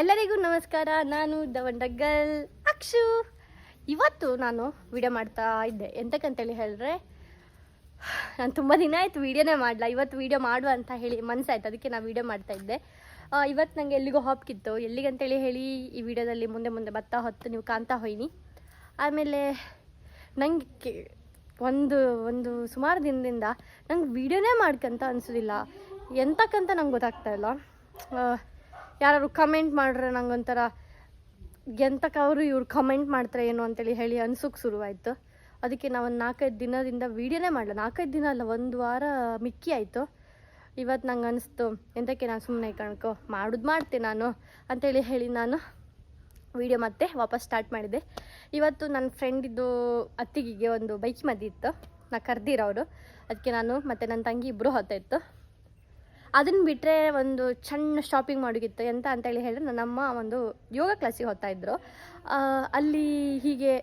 ಎಲ್ಲರಿಗೂ ನಮಸ್ಕಾರ. ನಾನು ದವಂಡಗಲ್ ಅಕ್ಷು. ಇವತ್ತು ನಾನು ವಿಡಿಯೋ ಮಾಡ್ತಾ ಇದ್ದೆ. ಎಂತಕ್ಕಂತೇಳಿ ಹೇಳಿದ್ರೆ, ನಾನು ತುಂಬ ದಿನ ಆಯಿತು ವೀಡಿಯೋನೇ ಮಾಡಲ್ಲ ಇವತ್ತು ವೀಡಿಯೋ ಮಾಡುವ ಅಂತ ಹೇಳಿ ಮನಸ್ಸಾಯ್ತು ಅದಕ್ಕೆ ನಾನು ವೀಡಿಯೋ ಮಾಡ್ತಾ ಇದ್ದೆ. ಇವತ್ತು ನನಗೆ ಎಲ್ಲಿಗೋ ಹಾಪ್ಕಿತ್ತು ಎಲ್ಲಿಗಂತೇಳಿ ಹೇಳಿ ಈ ವಿಡಿಯೋದಲ್ಲಿ ಮುಂದೆ ಮುಂದೆ ಬತ್ತಾ ಹೊತ್ತು ನೀವು ಕಾಣ್ತಾ ಹೋಯ್ನಿ. ಆಮೇಲೆ ನನಗೆ ಒಂದು ಒಂದು ಸುಮಾರು ದಿನದಿಂದ ನಂಗೆ ವೀಡಿಯೋನೇ ಮಾಡ್ಕಂತ ಅನಿಸೋದಿಲ್ಲ. ಎಂತಕ್ಕಂತ ನಂಗೆ ಗೊತ್ತಾಗ್ತಾ ಇಲ್ಲ. ಯಾರು ಕಮೆಂಟ್ ಮಾಡ್ರೆ ನಂಗೊಂಥರ ಎಂತಕ್ಕೆ ಅವರು ಇವ್ರು ಕಮೆಂಟ್ ಮಾಡ್ತಾರೆ ಏನು ಅಂತೇಳಿ ಹೇಳಿ ಅನ್ಸೋಕೆ ಶುರುವಾಯಿತು. ಅದಕ್ಕೆ ನಾವು ಒಂದು ನಾಲ್ಕೈದು ದಿನದಿಂದ ವೀಡಿಯೋನೇ ಮಾಡಲ್ಲ ನಾಲ್ಕೈದು ದಿನ ಅಲ್ಲ, ಒಂದು ವಾರ ಮಿಕ್ಕಿ ಆಯಿತು. ಇವತ್ತು ನಂಗೆ ಅನಿಸ್ತು, ಎಂತಕ್ಕೆ ನಾನು ಸುಮ್ಮನೆ ಕಣ್ಕೊ, ಮಾಡೋದು ಮಾಡ್ತೆ ನಾನು ಅಂತೇಳಿ ಹೇಳಿ ನಾನು ವಿಡಿಯೋ ಮತ್ತೆ ವಾಪಸ್ ಸ್ಟಾರ್ಟ್ ಮಾಡಿದೆ. ಇವತ್ತು ನನ್ನ ಫ್ರೆಂಡಿದ್ದು ಅತ್ತಿಗೆಗೆ ಒಂದು ಬೈಕ್ ಮದ್ದಿತ್ತು. ನಾ ಕರೆದಿರೋರು ಅದಕ್ಕೆ ನಾನು ಮತ್ತು ನನ್ನ ತಂಗಿ ಇಬ್ಬರು ಹೊತ್ತಾಯಿತ್ತು ಅದನ್ನು ಬಿಟ್ಟರೆ ಒಂದು ಸಣ್ಣ ಶಾಪಿಂಗ್ ಮಾಡೋಕ್ಕಿತ್ತು ಎಂತ ಅಂತೇಳಿ ಹೇಳಿದ್ರೆ ನನ್ನಮ್ಮ ಒಂದು ಯೋಗ ಕ್ಲಾಸಿಗೆ ಹೋಗ್ತಾ ಇದ್ರು. ಅಲ್ಲಿ ಹೀಗೆ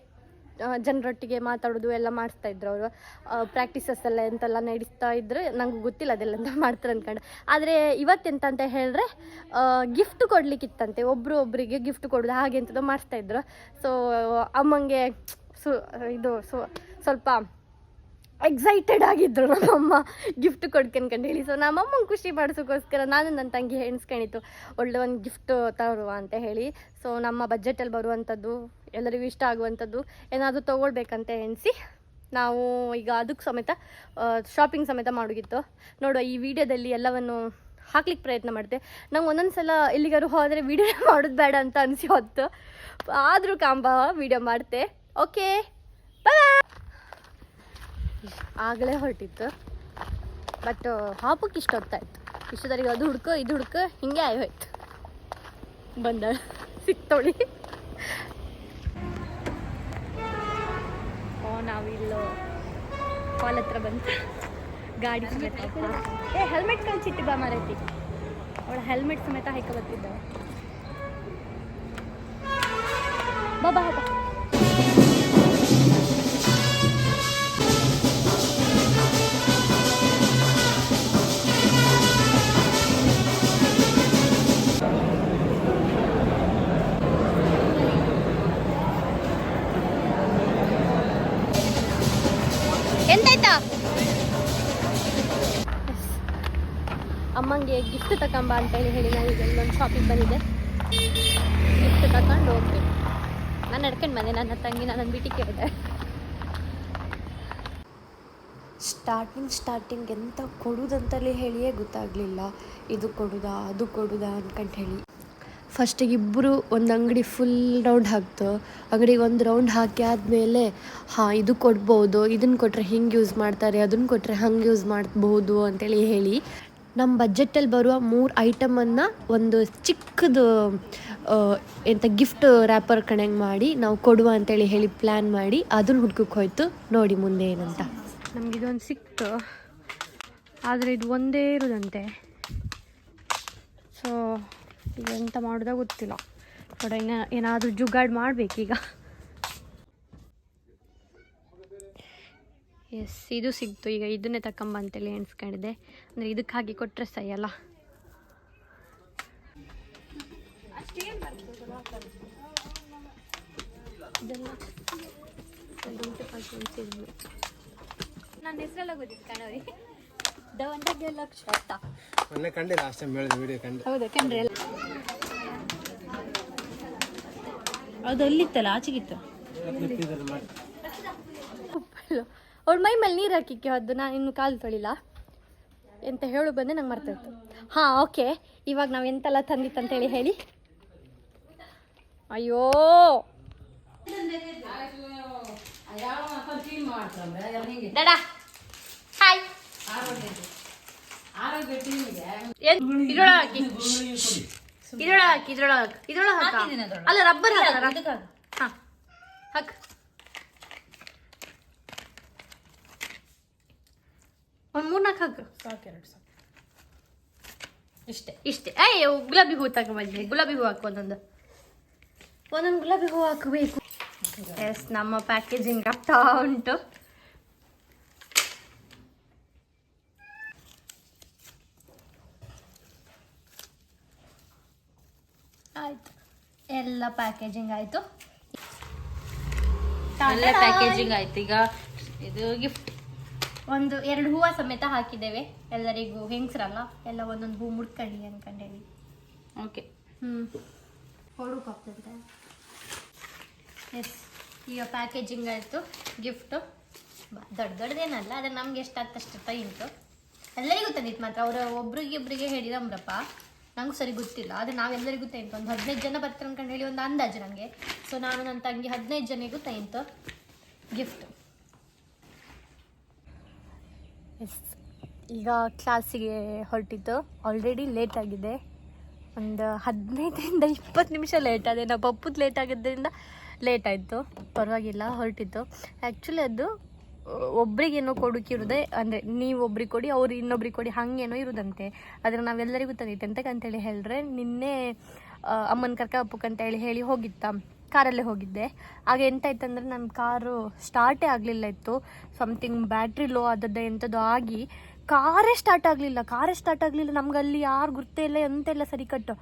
ಜನರೊಟ್ಟಿಗೆ ಮಾತಾಡೋದು ಎಲ್ಲ ಮಾಡಿಸ್ತಾ ಇದ್ರು ಅವರು. ಪ್ರಾಕ್ಟೀಸಸ್ ಎಲ್ಲ ಎಂತೆಲ್ಲ ನಡೆಸ್ತಾ ಇದ್ರು. ನಂಗೆ ಗೊತ್ತಿಲ್ಲ ಅದೆಲ್ಲ ಅಂತ ಮಾಡ್ತಾರೆ ಅಂದ್ಕೊಂಡು ಆದರೆ ಇವತ್ತೆಂತ ಅಂತ ಹೇಳಿದ್ರೆ ಗಿಫ್ಟ್ ಕೊಡ್ಲಿಕ್ಕಿತ್ತಂತೆ. ಒಬ್ಬರು ಒಬ್ಬರಿಗೆ ಗಿಫ್ಟ್ ಕೊಡೋದು ಹಾಗೆ ಎಂಥದ್ದು ಮಾಡಿಸ್ತಾ ಇದ್ರು. ಸೊ ಅಮ್ಮಂಗೆ, ಸು, ಇದು, ಸೊ, ಸ್ವಲ್ಪ ಎಕ್ಸೈಟೆಡ್ ಆಗಿದ್ರು. ನಮ್ಮಮ್ಮ ಗಿಫ್ಟ್ ಕೊಡ್ಕೊಂಡ್ಕೊಂಡು ಹೇಳಿ. ಸೊ ನಮ್ಮಮ್ಮನ ಖುಷಿ ಪಡಿಸೋಕ್ಕೋಸ್ಕರ ನಾನು ನನ್ನ ತಂಗಿ ಎಣಿಸ್ಕೊಂಡಿತ್ತು ಒಳ್ಳೆ ಒಂದು ಗಿಫ್ಟ್ ತರುವ ಅಂತ ಹೇಳಿ. ಸೊ ನಮ್ಮ ಬಜೆಟಲ್ಲಿ ಬರುವಂಥದ್ದು ಎಲ್ಲರಿಗೂ ಇಷ್ಟ ಆಗುವಂಥದ್ದು ಏನಾದರೂ ತೊಗೊಳ್ಬೇಕಂತ ಎಣಿಸಿ, ನಾವು ಈಗ ಅದಕ್ಕೆ ಸಮೇತ ಶಾಪಿಂಗ್ ಸಮೇತ ಮಾಡೋಗಿತ್ತು. ನೋಡುವ, ಈ ವಿಡಿಯೋದಲ್ಲಿ ಎಲ್ಲವನ್ನು ಹಾಕ್ಲಿಕ್ಕೆ ಪ್ರಯತ್ನ ಮಾಡಿದೆ ನಂಗೆ ಒಂದೊಂದು ಸಲ ಎಲ್ಲಿಗಾರು ಹೋದರೆ ವಿಡಿಯೋ ಮಾಡೋದು ಬೇಡ ಅಂತ ಅನಿಸಿ ಹೊತ್ತು. ಆದರೂ ಕಾಂಬ ವಿಡಿಯೋ ಮಾಡ್ತೆ. ಓಕೆ ಬಾಯ್ ಆಗಲೇ ಹೊರಟಿತ್ತು. ಬಟ್ ಹಾಪಕ್ಕೆ ಇಷ್ಟ ಹೊತ್ತಾಯ್ತು ಇಷ್ಟೊತ್ತರಿಗೆ ಅದು ಹುಡ್ಕೋ, ಇದು ಹುಡ್ಕೋ, ಹಿಂಗೆ ಆಯ್ ಹೋಯ್ತು. ಬಂದ ಸಿಕ್ತೋಳಿ ಓ ನಾವಿಲ್ಲೋ ಕಾಲ್ ಹತ್ರ ಬಂತು. ಗಾಡಿ ಸಮೇತ ಏ ಹೆಲ್ಮೆಟ್ ಕಳ್ಸಿಟ್ಟು ಬಾ ಮಾರೈತಿ. ಅವಳ ಹೆಲ್ಮೆಟ್ ಸಮೇತ ಹಾಕೋ ಬರ್ತಿದ್ದ ಬಾಬಾ ಗಿಫ್ಟ್ ತಗೊಂಬ ಅಂತ ಹೇಳಿ ನಾವು ಈಗ ಒಂದು ಶಾಪಿಗೆ ಬಂದಿದೆ ಗಿಫ್ಟ್ ತಗೊಂಡು ಹೋಗ್ಬೇಕು ನಾನು ನಡ್ಕೊಂಡು ಬಂದೆ, ನನ್ನ ತಂಗಿ ನಾನು ಬಿಟ್ಟು ಕೇಳಿದೆ. ಸ್ಟಾರ್ಟಿಂಗ್ ಸ್ಟಾರ್ಟಿಂಗ್ ಎಂತ ಕೊಡುದಂತಲೇ ಹೇಳಿಯೇ ಗೊತ್ತಾಗ್ಲಿಲ್ಲ. ಇದು ಕೊಡುದಾ, ಅದು ಕೊಡುದಾ ಅನ್ಕಂಡು ಹೇಳಿ. ಫಸ್ಟಿಗೆ ಇಬ್ಬರು ಒಂದು ಅಂಗಡಿ ಫುಲ್ ರೌಂಡ್ ಹಾಕ್ತು. ಅಂಗಡಿಗೆ ಒಂದು ರೌಂಡ್ ಹಾಕಿ ಆದಮೇಲೆ, ಹಾಂ, ಇದು ಕೊಡ್ಬೋದು ಇದನ್ನು ಕೊಟ್ಟರೆ ಹಿಂಗೆ ಯೂಸ್ ಮಾಡ್ತಾರೆ ಅದನ್ನು ಕೊಟ್ಟರೆ ಹಂಗೆ ಯೂಸ್ ಮಾಡ್ಬೋದು ಅಂತೇಳಿ ಹೇಳಿ. ನಮ್ಮ ಬಜೆಟಲ್ಲಿ ಬರುವ ಮೂರು ಐಟಮನ್ನು ಒಂದು ಚಿಕ್ಕದು ಎಂಥ ಗಿಫ್ಟ್ ರ್ಯಾಪರ್ ಕಣಂಗೆ ಮಾಡಿ, ನಾವು ಕೊಡುವ ಅಂತೇಳಿ ಹೇಳಿ ಪ್ಲ್ಯಾನ್ ಮಾಡಿ ಅದನ್ನು ಹುಡ್ಕಕ್ಕೆ ಹೋಯ್ತು. ನೋಡಿ ಮುಂದೆ ಏನಂತ. ನಮ್ಗೆ ಇದೊಂದು ಸಿಕ್ತು. ಆದರೆ ಇದು ಒಂದೇ ಇರೋದಂತೆ. ಸೊ ಎಂತ ಮಾಡೋದ ಗೊತ್ತಿಲ್ಲ. ಬಟ್ ಇನ್ನು ಏನಾದರೂ ಜುಗಾಡ್ ಮಾಡಬೇಕೀಗ. ಎಸ್ ಇದು ಸಿಗ್ತು. ಈಗ ಇದನ್ನೇ ತಕ್ಕಂಬ ಅಂತೇಳಿ ಎಣಿಸ್ಕೊಂಡಿದ್ದೆ. ಅಂದರೆ ಇದಕ್ಕೆ ಹಾಕಿ ಕೊಟ್ಟರೆ ಸೈಯಲ್ಲ ನನ್ನ ಹೆಸರೆಲ್ಲ ಗೊತ್ತಿತ್ತು ಕಣವ್ರಿ. ಮೊನ್ನೆ ಕಂಡೆ ಲಾಸ್ಟ್ ಟೈಮ್ ಹೇಳಿದ ವಿಡಿಯೋ ಕಂಡೆ. ಹೌದಾ ಕಂಡ್ರೆ ಎಲ್ಲ ಅದು ಅಲ್ಲಿತ್ತಲ್ಲ ಆಚೆಗಿತ್ತು ಅವಳ ಮೈ ಮೇಲೆ ನೀರು ಹಾಕಿಕ್ಕೆ ಅದು ನಾನು ಇನ್ನು ಕಾಲು ತೊಳಿಲ್ಲ. ಎಂತ ಹೇಳು ಬಂದೆ ನಂಗೆ ಮರ್ತಿತ್ತು ಹಾಂ, ಓಕೆ. ಇವಾಗ ನಾವು ಎಂತೆಲ್ಲ ತಂದಿತ್ತಂತೇಳಿ ಹೇಳಿ ಅಯ್ಯೋ! ಇದ್ರೊಳಗೆ ಹಾಕಿ ಇದ್ರೊಳಗೆ ಹಾಕಿ. ಇದ್ರೊಳಗೆ ಹಾಕಿ ಇದ್ರೊಳಗೆ ಹಾಕಿ. ಅಲ್ಲ, ರಬ್ಬರ್ ಹಾಕ ಹಾಂ ಮೂರ್ನಾಲ್ಕು ಹಾಕು. ಸಾಕೆರಡು ಸಾಕು. ಇಷ್ಟೇ. ಇಷ್ಟೇ. ಅಯ್ಯೋ ಗುಲಾಬಿ ಹೂ ತಗೊಂಬಂದಿದೆ ಗುಲಾಬಿ ಹೂ ಹಾಕು ಒಂದೊಂದು. ಒಂದೊಂದು ಗುಲಾಬಿ ಹೂ ಹಾಕಬೇಕು. ಎಸ್ ನಮ್ಮ ಪ್ಯಾಕೇಜಿಂಗ್ ಆಗ್ತಾ ಉಂಟು. ಆಯ್ತು. ಎಲ್ಲ ಪ್ಯಾಕೇಜಿಂಗ್ ಆಯ್ತು. ಎಲ್ಲ ಪ್ಯಾಕೇಜಿಂಗ್ ಆಯ್ತು. ಈಗ ಇದು ಗಿಫ್ಟ್ ಒಂದು ಎರಡು ಹೂವು ಸಮೇತ ಹಾಕಿದ್ದೇವೆ. ಎಲ್ಲರಿಗೂ ಹೆಂಗಸ್ರಲ್ಲ ಎಲ್ಲ ಒಂದೊಂದು ಹೂ ಮುಡ್ಕೊಳ್ಳಿ ಅನ್ಕೊಂಡೇವಿ. ಓಕೆ ಹ್ಞೂ ಹೊಡೋಕಾಗ್ತದೆ ಎಸ್ ಈಗ ಪ್ಯಾಕೇಜಿಂಗ್ ಆಯಿತು ಗಿಫ್ಟು ದೊಡ್ಡ ದೊಡ್ಡದೇನಲ್ಲ ಆದರೆ ನಮ್ಗೆ ಎಷ್ಟಾಗ್ತಷ್ಟು ತೈಂತು ಎಲ್ಲರಿಗೂ ತಂದಿತ್ತು ಮಾತ್ರ. ಅವರು ಒಬ್ರಿಗೆ ಇಬ್ಬರಿಗೆ ಹೇಳಿದಂಬ್ರಪ್ಪ ನಂಗೆ ಸರಿ ಗೊತ್ತಿಲ್ಲ ಆದರೆ ನಾವೆಲ್ಲರಿಗೂ ತೈಂತು ಒಂದು ಹದಿನೈದು ಜನ ಬರ್ತಾರೆ ಅನ್ಕೊಂಡು ಹೇಳಿ ಒಂದು ಅಂದಾಜು ನನಗೆ ಸೊ ನಾನು ನನ್ನ ತಂಗಿ ಹದಿನೈದು ಜನಿಗೂ ತೈಂತು ಗಿಫ್ಟ್ ಎಸ್ ಈಗ ಕ್ಲಾಸಿಗೆ ಹೊರಟಿತ್ತು ಆಲ್ರೆಡಿ ಲೇಟ್ ಆಗಿದೆ. ಒಂದು ಹದಿನೈದರಿಂದ ಇಪ್ಪತ್ತು ನಿಮಿಷ ಲೇಟ್ ಆಗಿದೆ ನಾವು ಪಪ್ಪುದು ಲೇಟ್ ಆಗಿದ್ದರಿಂದ ಲೇಟ್ ಆಯಿತು. ಪರವಾಗಿಲ್ಲ ಹೊರಟಿತ್ತು ಆ್ಯಕ್ಚುಲಿ ಅದು ಒಬ್ರಿಗೇನೋ ಕೊಡುಕಿರುದೆ ಅಂದರೆ ನೀವು ಒಬ್ರಿಗೆ ಕೊಡಿ, ಅವ್ರು ಇನ್ನೊಬ್ರಿಗೆ ಕೊಡಿ, ಹಾಗೇನೋ ಇರುದಂತೆ. ಆದರೆ ನಾವೆಲ್ಲರಿಗೂ ತಂದಿತ್ತು ಎಂತಕ್ಕಂತೇಳಿ ಹೇಳಿದ್ರೆ, ನಿನ್ನೆ ಅಮ್ಮನ ಕರ್ಕ ಅಪ್ಪಕ್ಕಂತೇಳಿ ಹೇಳಿ ಹೋಗಿತ್ತ. ಕಾರಲ್ಲೇ ಹೋಗಿದ್ದೆ. ಆಗ ಎಂತಾಯ್ತಂದ್ರೆ ನನ್ನ ಕಾರು ಸ್ಟಾರ್ಟೇ ಆಗಲಿಲ್ಲ ಇತ್ತು. ಸಮಥಿಂಗ್ ಬ್ಯಾಟ್ರಿ ಲೋ ಆದದ್ದು ಎಂಥದ್ದು ಆಗಿ ಕಾರೇ ಸ್ಟಾರ್ಟ್ ಆಗಲಿಲ್ಲ. ಕಾರೇ ಸ್ಟಾರ್ಟ್ ಆಗಲಿಲ್ಲ. ನಮ್ಗೆ ಅಲ್ಲಿ ಯಾರು ಗುರ್ತೇ ಇಲ್ಲ ಎಂತೆಲ್ಲ ಸರಿ ಕಟ್ಟು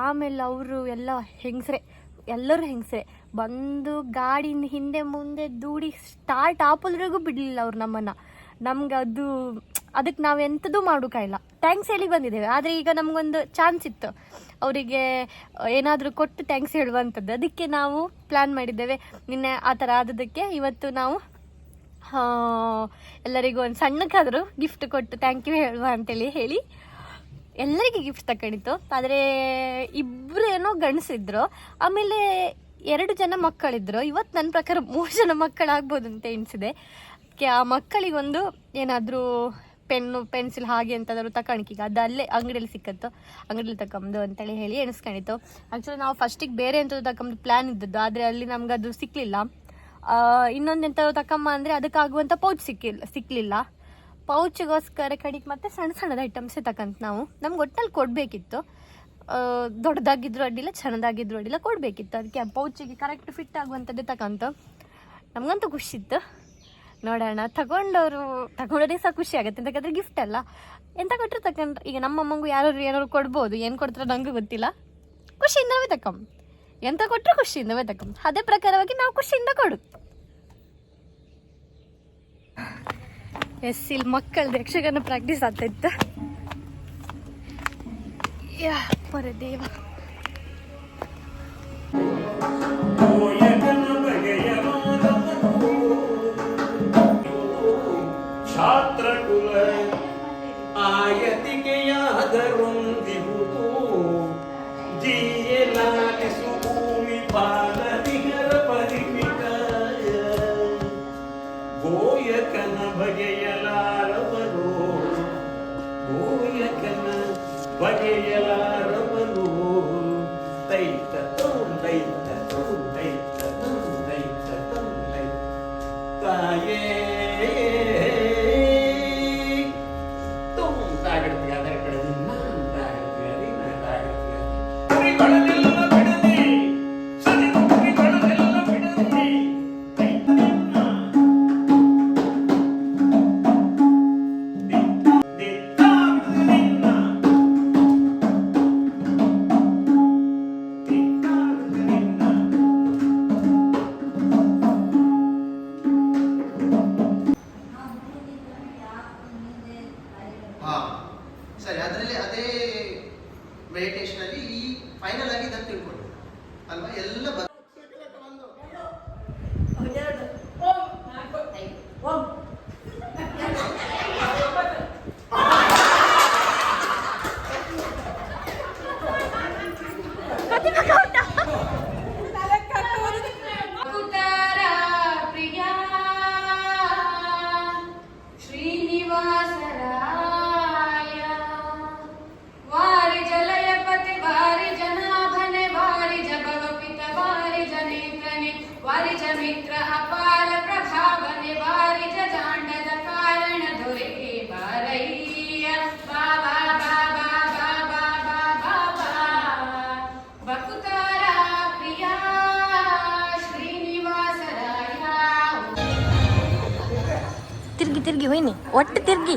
ಆಮೇಲೆ ಅವರು ಎಲ್ಲ ಹೆಂಗಸ್ರೆ, ಎಲ್ಲರೂ ಹೆಂಗಸ್ರೆ ಬಂದು ಗಾಡಿನ ಹಿಂದೆ ಮುಂದೆ ದೂಡಿ ಸ್ಟಾರ್ಟ್ ಆಪಲ್ರಿಗೂ ಬಿಡಲಿಲ್ಲ ಅವ್ರು ನಮ್ಮನ್ನು. ನಮ್ಗೆ ಅದು ಅದಕ್ಕೆ ನಾವು ಎಂಥದ್ದು ಮಾಡೋಕ್ಕಾಗಿಲ್ಲ ಥ್ಯಾಂಕ್ಸ್ ಹೇಳಿ ಬಂದಿದ್ದೇವೆ. ಆದರೆ ಈಗ ನಮಗೊಂದು ಚಾನ್ಸ್ ಇತ್ತು. ಅವರಿಗೆ ಏನಾದರೂ ಕೊಟ್ಟು ಥ್ಯಾಂಕ್ಸ್ ಹೇಳುವಂಥದ್ದು ಅದಕ್ಕೆ ನಾವು ಪ್ಲ್ಯಾನ್ ಮಾಡಿದ್ದೇವೆ. ನಿನ್ನೆ ಆ ಥರ ಆದದಕ್ಕೆ ಇವತ್ತು ನಾವು ಎಲ್ಲರಿಗೂ ಒಂದು ಸಣ್ಣಕ್ಕಾದರೂ ಗಿಫ್ಟ್ ಕೊಟ್ಟು ಥ್ಯಾಂಕ್ ಯು ಹೇಳುವ ಅಂತೇಳಿ ಹೇಳಿ, ಎಲ್ಲರಿಗೆ ಗಿಫ್ಟ್ ತಗೊಂಡಿತ್ತು ಆದರೆ ಇಬ್ಬರು ಏನೋ ಗಂಡಸಿದ್ರು. ಆಮೇಲೆ ಎರಡು ಜನ ಮಕ್ಕಳಿದ್ರು. ಇವತ್ತು ನನ್ನ ಪ್ರಕಾರ ಮೂರು ಜನ ಮಕ್ಕಳಾಗ್ಬೋದು ಅಂತ ಎಣಿಸಿದೆ. ಆ ಮಕ್ಕಳಿಗೊಂದು ಏನಾದರೂ ಪೆನ್ನು, ಪೆನ್ಸಿಲ್ ಹಾಗೆ ಎಂತಾದರೂ ತಕೊಳಕೀಗ ಅದು ಅಲ್ಲೇ ಅಂಗಡಿಯಲ್ಲಿ ಸಿಕ್ಕತ್ತು ಅಂಗಡಿಯಲ್ಲಿ ತಗೊಂಡು ಅಂತೇಳಿ ಹೇಳಿ ಎಣಿಸ್ಕೊಂಡಿತ್ತು ಆ್ಯಕ್ಚುಲಿ ನಾವು ಫಸ್ಟಿಗೆ ಬೇರೆ ಎಂಥದ್ದು ತಗೊಂಡು ಪ್ಲ್ಯಾನ್ ಇದ್ದದ್ದು. ಆದರೆ ಅಲ್ಲಿ ನಮ್ಗೆ ಅದು ಸಿಕ್ಕಲಿಲ್ಲ ಇನ್ನೊಂದು ಎಂಥದ್ದು ತಕೊಂಬ ಅಂದರೆ ಅದಕ್ಕಾಗುವಂಥ ಪೌಚ್ ಸಿಕ್ಕಿಲ್ಲ ಸಿಕ್ಕಲಿಲ್ಲ ಪೌಚ್ಗೋಸ್ಕರ ಕಡೆಗೆ ಮತ್ತೆ ಸಣ್ಣ ಸಣ್ಣದ ಐಟಮ್ಸೇ ತಕಂತ ನಾವು. ನಮ್ಗೆ ಒಟ್ಟಲ್ಲಿ ಕೊಡಬೇಕಿತ್ತು. ದೊಡ್ಡದಾಗಿದ್ರು ಅಡ್ಡಿಲ್ಲ, ಚೆನ್ನದಾಗಿದ್ರು ಅಡ್ಡಿಲ್ಲ, ಕೊಡಬೇಕಿತ್ತು. ಅದಕ್ಕೆ ಪೌಚಿಗೆ ಕರೆಕ್ಟ್ ಫಿಟ್ ಆಗುವಂಥದ್ದೇ ತಕಂತ. ನಮಗಂತೂ ಖುಷಿ ಇತ್ತು. ನೋಡೋಣ. ತಗೊಂಡವರು ತಗೊಂಡ್ರೆ ಸಹ ಖುಷಿ ಆಗುತ್ತೆ. ಅಂತಕ್ಕಂದ್ರೆ ಗಿಫ್ಟ್ ಅಲ್ಲ. ಎಂತ ಕೊಟ್ಟರು ತಕೊಂಡ್ರೆ. ಈಗ ನಮ್ಮ ಅಮ್ಮಂಗು ಯಾರಾದ್ರು ಏನಾದ್ರು ಕೊಡ್ಬೋದು. ಏನು ಕೊಡ್ತಾರೆ ನಂಗೂ ಗೊತ್ತಿಲ್ಲ. ಖುಷಿಯಿಂದವೇ ತಕಂ ಎಂತ ಕೊಟ್ಟರು ಖುಷಿಯಿಂದವೇ ತಕಮ್ ಅದೇ ಪ್ರಕಾರವಾಗಿ ನಾವು ಖುಷಿಯಿಂದ ಕೊಡು. ಎಸ್, ಇಲ್ಲಿ ಮಕ್ಕಳ ಯಕ್ಷಗಾನ ಪ್ರಾಕ್ಟೀಸ್ ಆಗ್ತಾಯಿತ್ತು ಯಾ, ಪರದೇವ. ಛಾತ್ರಕುಲ తిరిగి పోయింది ఒట్టి తిరిగి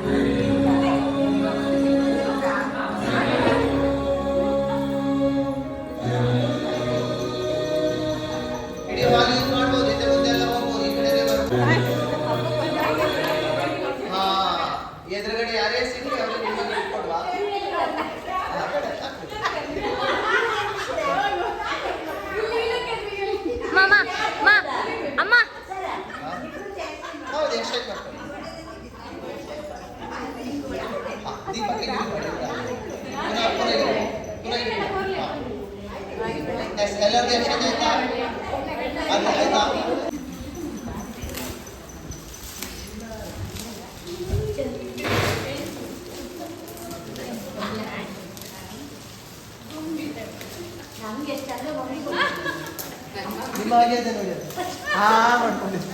ಇದೆ ನೋಡಿ ಹಾ ಮಾಡ್ಕೊಂಡಿದ್ದೆ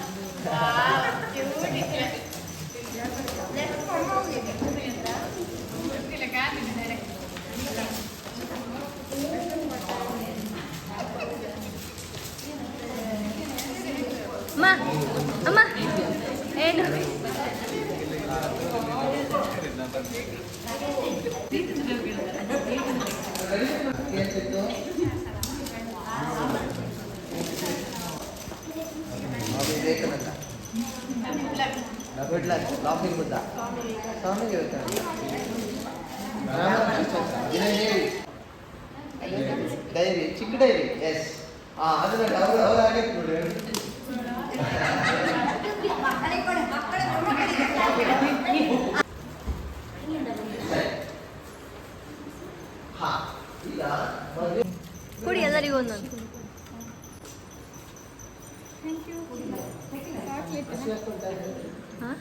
ಅಮ್ಮ ಅಮ್ಮ good luck laughing Buddha. Swami Vivekananda diary ಚಿಕ್ಕ ಡೈರಿ ಎಸ್ ಆ ಅದನ್ನ ಅವ್ರು ಅವ್ರು ಆಗೈತೆ ನೋಡಿ ಸರಿ. ಹಾ, ಈಗ ಮದುವೆ ಕೊಡಿ ಎಲ್ಲರಿಗೂ ಒಂದೊಂದು. ಹಾ?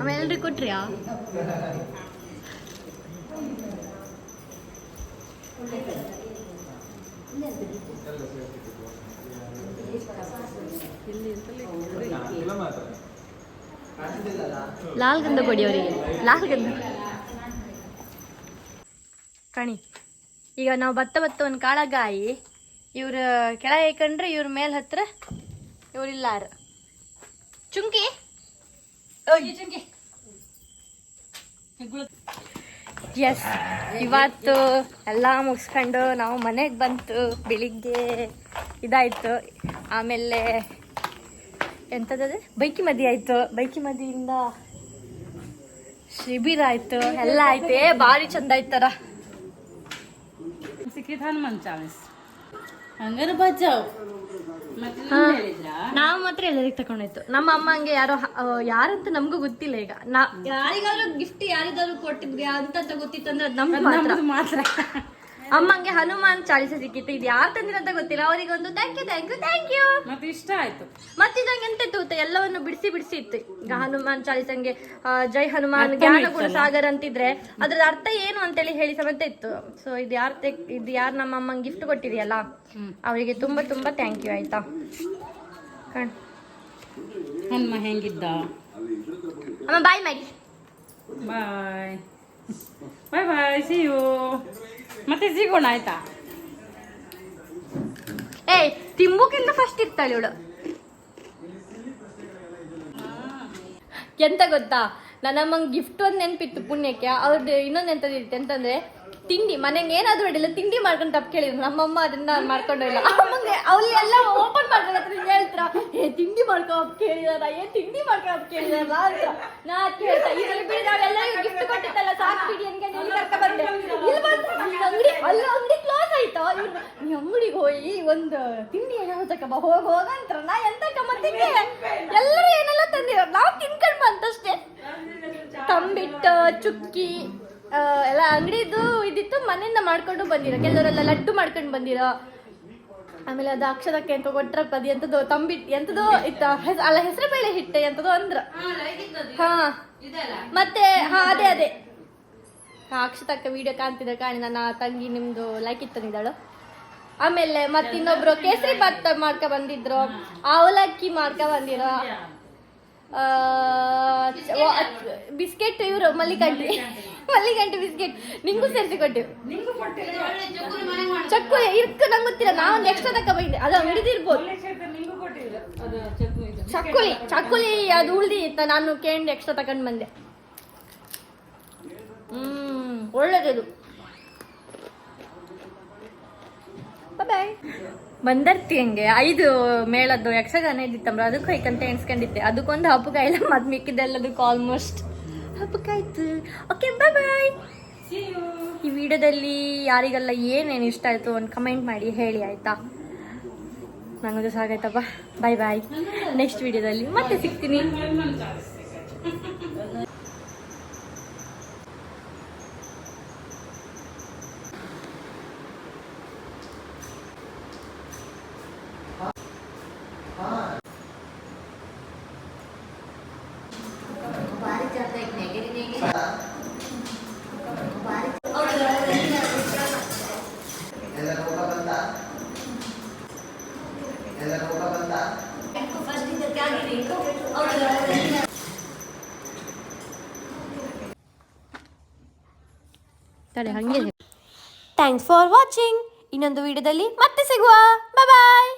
ಆಮೇಲೆ ಕೊಟ್ರಿಯಾ? ಲಾಲ್ ಗಂಧ ಕೊಡಿ ಅವರಿಗೆ. ಲಾಲ್ ಗಂಧ ಕಣಿ, ಈಗ ನಾವು ಭತ್ತ ಒಂದು ಕಾಳಗಾಯಿ, ಇವ್ರ ಕೆಳಗೆ ಕಂಡ್ರೆ ಇವ್ರ ಮೇಲ್ ಹತ್ರ ಇವ್ರಿಲ್ಲಾರ ಚುಂಕಿ ಎಸ್ ಇವತ್ತು ಎಲ್ಲ ಮುಗಿಸ್ಕೊಂಡು ನಾವು ಮನೆಗೆ ಬಂತು ಬೆಳಿಗ್ಗೆ ಇದಾಯಿತು. ಆಮೇಲೆ ಎಂಥದ್ದು ಬೈಕಿ ಮದಿ ಆಯಿತು. ಬೈಕಿ ಮದಿಯಿಂದ ಶಿಬಿರ ಆಯಿತು. ಎಲ್ಲ ಆಯ್ತು. ಏ ಭಾರಿ ಚಂದ ಆಯ್ತಾರ ಸಿಕ್ಕಿದ ಹನುಮಾನ್ ಚಾಳಿಸ್ ಹಂಗಾರೆ ಬಜ್ಜಾವ್ ಮತ್ತೆ ಹಾ. ನಿಮ್ಗೆ ಹೇಳಿದ್ರಾ ನಾವು ಮಾತ್ರ ಎಲ್ಲರಿಗೆ ತಕೊಂಡಿತ್ತು ನಮ್ಮ ಅಮ್ಮಂಗೆ ಯಾರೋ ಹ- ಆ, ಯಾರಂತ ನಮಗೂ ಗೊತ್ತಿಲ್ಲ ಈಗ. ನಾ ಯಾರಿಗಾದ್ರೂ ಗಿಫ್ಟ್ ಯಾರಿಗಾದ್ರೂ ಕೊಟ್ಟಿದ್ವಿ ಅಂತ ಗೊತ್ತಿತ್ತಂದ್ರೆ ನಮ್ಗೆ ಮಾತ್ರ. ಅಮ್ಮಂಗೆ ಹನುಮಾನ್ ಚಾಲಿಸ ಸಿಕ್ಕಿತ್ತು. ಇದು ಯಾರು ತಂದಿರಂತ ಗೊತ್ತಿಲ್ಲ. ಅವರಿಗೆ ಒಂದು thank you thank you thank you ಮತ್ತೆ ಇಷ್ಟ ಆಯ್ತು. ಮತ್ತೆ ಇದಂಗೆ ಎಂತ ಇತ್ತು ಗೊತ್ತಾ? ಎಲ್ಲವನ್ನು ಬಿಡಿಸಿ ಬಿಡಿಸಿ ಇತ್ತು. ಈಗ ಹನುಮಾನ್ ಚಾಲಿಸಂಗೆ ಜೈ ಹನುಮಾನ್ ಜ್ಞಾನ ಇತ್ತಲ್ಲ. ಸಾಗರ್ ಅಂತಿದ್ರೆ ಅದ್ರ ಅರ್ಥ ಏನು ಅಂತೇಳಿ ಹೇಳಿ ಸಮೇತ ಇತ್ತು. ಸೊ ಇದು ಯಾರು ಇದು ಯಾರು ನಮ್ಮ ಅಮ್ಮಂಗೆ ಗಿಫ್ಟ್ ಕೊಟ್ಟಿದೆಯಲ್ಲ? ಅವರಿಗೆ ತುಂಬಾ ತುಂಬಾ ಥ್ಯಾಂಕ್ ಯು ಆಯ್ತಾ? ಕಣ್. ಹನುಮ ಹೆಂಗಿದ್ದ? ಅಮ್ಮ ಬಾಯ್ ಮಾಡಿ ಬಾಯ್ ಬಾಯ್ ಬಾಯ್ ಸಿ ಯು ಮತ್ತೆ ಸಿಗೋಣ, ಆಯ್ತಾ? ಏಯ್ ತಿಂಬುಕಿಂತ ಫಸ್ಟ್ ಇರ್ತಾಳೆ ಇವಳು. ಎಂತ ಗೊತ್ತಾ? ನನ್ನಮ್ಮಂಗೆ ಗಿಫ್ಟ್ ಒಂದು ನೆನಪಿತ್ತು ಪುಣ್ಯಕ್ಕೆ ಅವ್ರದ್ದು ಇನ್ನೊಂದು ಎಂತದಿರುತ್ತೆ ಅಂತಂದ್ರೆ ತಿಂಡಿ, ಮನೆಗೆ ಏನಾದ್ರು ಅಡಿಲ್ಲ ತಿಂಡಿ ಮಾಡ್ಕೊಂಡು ತಪ್ಪು ಕೇಳಿದ್ರು. ನಮ್ಮಮ್ಮ ಅದನ್ನ ಮಾಡ್ಕೊಂಡಿಲ್ಲ ಅಮ್ಮಂಗೆ ಅಲ್ಲಿ ಎಲ್ಲ ಓಪನ್ ಮಾಡ್ಕೊಂಡು ಹೇಳ್ತಾರ? ಏ, ತಿಂಡಿ ಮಾಡ್ಕೊ ಅಪ್ಪ ಕೇಳಿದಾರ. ಏ, ತಿಂಡಿ ಮಾಡ್ಕೊ ಅಪ್ಪ ಕೇಳಿದಾರ ಅಂತ. ನಾ ಕೇಳ್ತಾ ಇದ್ರಲ್ಲಿ ಬಿಡಿ ಗಿಫ್ಟ್ ಕೊಟ್ಟಿದ್ದಲ್ಲ ಸಾಕು ಬಿಡಿ ಹಂಗೆ ಇಲ್ಲಿ ಕರ್ಕ ಬಂದೆ? ಇಲ್ಲಿ ಬಂದ್ರೆ ಅಂಗಡಿ, ಅಲ್ಲ ಅಂಗಡಿ ಕ್ಲೋಸ್ ಆಯ್ತಾ. ನೀ ಅಂಗಡಿಗೆ ಹೋಗಿ ಒಂದು ತಿಂಡಿ ಏನಾದ್ರು ತಕಬ, ಹೋಗ ಹೋಗಂತ್ರ ನಾ ಎಂತ ಮತ್ತೆ ಎಲ್ಲರೂ ಏನೆಲ್ಲ ತಂದಿರೋ ನಾವು ತಿನ್ಕೊಂಡ್ ಬಂತಷ್ಟೇ. ತಂಬಿಟ್ಟ, ಚುಕ್ಕಿ ಎಲ್ಲ ಅಂಗಡಿದು ಇದಿತ್ತು ಮನೆಯಿಂದ ಮಾಡ್ಕೊಂಡು ಬಂದಿರೋ. ಕೆಲವರೆಲ್ಲ ಲಡ್ಡು ಮಾಡ್ಕೊಂಡು ಬಂದಿರೋ. ಆಮೇಲೆ ಅದು ಅಕ್ಷರಕ್ಕೆ ಅಂತ ಕೊಟ್ರ ಪದಿ ಎಂತದೋ ತಂಬಿ ಎಂತದೋ ಇತ್ತ ಅಲ್ಲ ಹೆಸರು ಬೇಳೆ ಹಿಟ್ಟೆ ಎಂತದೋ ಅಂದ್ರ. ಹಾ ಮತ್ತೆ ಹಾ ಅದೇ ಅದೇ. ಹಾ ಅಕ್ಷತಕ್ಕ ವಿಡಿಯೋ ಕಾಣ್ತಿದ್ರೆ ಕಾಣಿ ನನ್ನ ತಂಗಿ ನಿಮ್ದು ಲೈಕ್ ಇತ್ತಂದಿದ್ದಾಳು ಆಮೇಲೆ ಮತ್ತೆ ಇನ್ನೊಬ್ರು ಕೇಸರಿ ಭಾತ್ ಮಾಡ್ಕ ಬಂದಿದ್ರು. ಅವಲಕ್ಕಿ ಮಾಡ್ಕ ಬಂದಿರೋ. ಬಿಸ್ಕೆಟ್ ಇವರು ಮಲ್ಲಿಕಂಠಿ ಮಲ್ಲಿಕಂಠಿ ಬಿಸ್ಕೆಟ್. ನಿಂಗೂ ಸೇರಿಸಿ ಕೊಟ್ಟೆವು ಚಕ್ಕು ಇರ್ಕ ನಂಗೆ ಗೊತ್ತಿಲ್ಲ ನಾವು ಎಕ್ಸ್ಟ್ರಾ ತಕ್ಕ ಬೈದೆ. ಅದು ಹಿಡಿದಿರ್ಬೋದು. ಚಕ್ಕುಲಿ ಚಕ್ಕುಲಿ ಅದು ಉಳ್ದಿ ಇತ್ತ ನಾನು ಕೇಂಡ್ ಎಕ್ಸ್ಟ್ರಾ ತಗೊಂಡ್ ಬಂದೆ. ಹ್ಮ್ ಒಳ್ಳೇದಿದು. ಬಾಯ್ ಬಂದರ್ತಿ ಹಂಗೆ? ಐದು ಮೇಳದ್ದು ಯಕ್ಷಗಾನ ಇದ್ದಿತ್ತಂಬ್ರ ಅದಕ್ಕೂ ಹೋಯ್ಕಂತ ಎಣಿಸ್ಕೊಂಡಿದ್ದೆ. ಅದಕ್ಕೊಂದು ಹಬ್ಬಕಾಯಿಲ್ಲ ಮತ್ ಮಿಕ್ಕಿದ್ದೆಲ್ಲದಕ್ಕೆ ಆಲ್ಮೋಸ್ಟ್ ಹಬ್ಬಕ್ಕಾಯ್ತು ಓಕೆ ಬಾಯ್ ಬಾಯ್ ಈ ವಿಡಿಯೋದಲ್ಲಿ ಯಾರಿಗೆಲ್ಲ ಏನೇನು ಇಷ್ಟ ಆಯಿತು ಒಂದು ಕಮೆಂಟ್ ಮಾಡಿ ಹೇಳಿ ಆಯಿತಾ? ನನಗೂ ಸಾಗಾಯ್ತಪ್ಪ ಬಾಯ್ ಬಾಯ್ ನೆಕ್ಸ್ಟ್ ವಿಡಿಯೋದಲ್ಲಿ ಮತ್ತೆ ಸಿಗ್ತೀನಿ. ಥ್ಯಾಂಕ್ಸ್ ಫಾರ್ ವಾಚಿಂಗ್ ಇನ್ನೊಂದು ವಿಡಿಯೋದಲ್ಲಿ ಮತ್ತೆ ಸಿಗುವ. ಬಾಯ್